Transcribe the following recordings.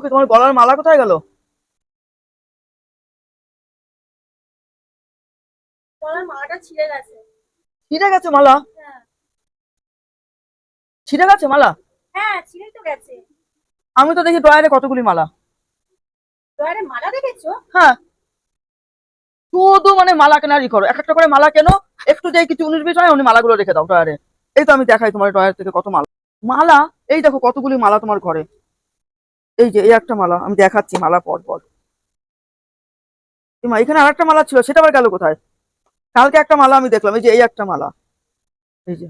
ওকে তোমার গলার মালা কোথায় গেল? গলার মালাটা ছিঁড়ে গেছে। ছিঁড়ে গেছে মালা? হ্যাঁ। ছিঁড়ে গেছে মালা? হ্যাঁ ছিঁড়েই তো গেছে। আমি তো দেখি ড্রয়ারে কতগুলি মালা দেখেছ? হ্যাঁ। শুধু মানে মালা কেনারই করো। এক একটা করে মালা কেন একটু যেই কিছু উনিশ বিশ হয় উনি মালাগুলো রেখে দাও ড্রয়ারে। এই তো আমি দেখাই তোমার ড্রয়ার থেকে কত মালা। মালা এই দেখো কতগুলি মালা তোমার ঘরে। এই যে, এই একটা মালা, আমি দেখাচ্ছি মালা পর পর। এখানে আর একটা মালা ছিল, সেটা আবার গেল কোথায়? কালকে একটা মালা আমি দেখলাম, এই যে, এই একটা মালা। এই যে,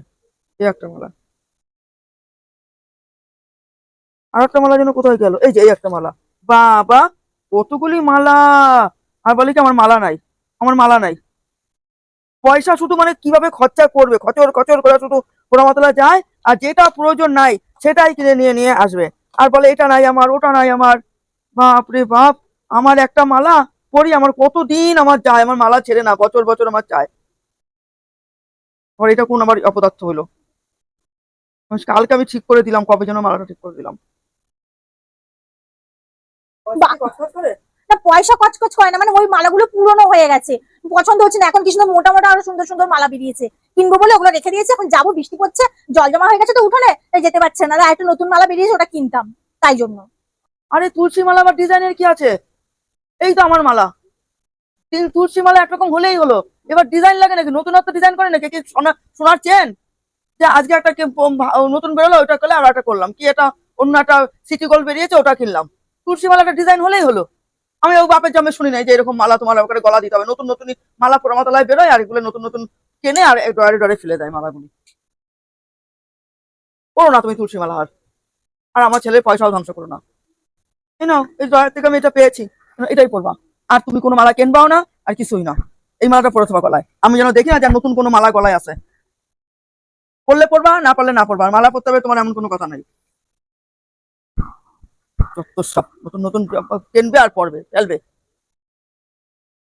এই একটা মালা। আর একটা মালা যেন কোথায় গেল? এই যে, এই একটা মালা। বাবা, কতগুলি মালা! আর বলি কি, আমার মালা নাই, আমার মালা নাই। পয়সা শুধু মানে কীভাবে খরচা করবে? খচর খচর করে শুধু পোড়ামাতলা যায়, আর যেটা প্রয়োজন নাই, সেটাই কিনে নিয়ে নিয়ে আসবে। আর বলে, এটা নাই আমার, ওটা নাই আমার। বাপ রে বাপ, আমার একটা মালা পরি, আমার কতদিন আমার যায়, আমার মালা ছেড়ে না, বছর বছর আমার চায় আবার এটা কোন আমার অপদার্থ হলো? কালকে আমি ঠিক করে দিলাম, কবে যেন মালাটা ঠিক করে দিলাম। পয়সা কচকচ করে না মানে ওই মালাগুলো পুরনো হয়ে গেছে। পছন্দ হচ্ছে না, এখন কি মোটা মোটা আরও সুন্দর সুন্দর মালা বেরিয়েছে। কিনবো বলে ওগুলো রেখে দিয়েছে, এখন যাব, বৃষ্টি পড়ছে, জল জমা হয়ে গেছে তো উঠোনে যেতে পারছে না। একটা নতুন মালা বেরিয়েছে, ওটা কিনতাম, তাই জন্য। আরে তুলসী মালা আবার ডিজাইনের কি আছে? এই তো আমার মালা। তুলসী মালা একরকম হলেই হলো। এবার ডিজাইন লাগে নাকি? নতুনত্ব ডিজাইন করে নাকি? সোনার চেন? যে আজকে একটা নতুন বেরোলো, ওটা করলে আর একটা করলাম। কি এটা অন্য একটা সিটি গোল্ড বেরিয়েছে, ওটা কিনলাম। তুলসী মালাটা ডিজাইন হলেই হলো। আমি ও বাপের জন্মে শুনি নাই যে এরকম মালা তোমার ওখানে গলা দিতে হবে। নতুন নতুন মালা পোড়ামাতলায় বেরোয় আর এগুলো নতুন নতুন কেনে আর ডয়ারে ডয়ারে ফেলে দেয় মালাগুলি। করো না তুমি তুলসী মালা আর আর আমার ছেলের পয়সাও ধ্বংস করো না। এই নাও, এই ডয়ার থেকে আমি এটা পেয়েছি। এটাই পরবা আর তুমি কোনো মালা কিনবাও না, আর কিছুই না। এই মালাটা পরে তোমার গলায়। আমি যেন দেখি না যে নতুন কোনো মালা গলায় আছে। পড়লে পড়বা, না পারলে না পড়বা। মালা পড়তে হবে তোমার এমন কোনো কথা নাই। সব নতুন নতুন কিনবে আর পড়বে ফেলবে।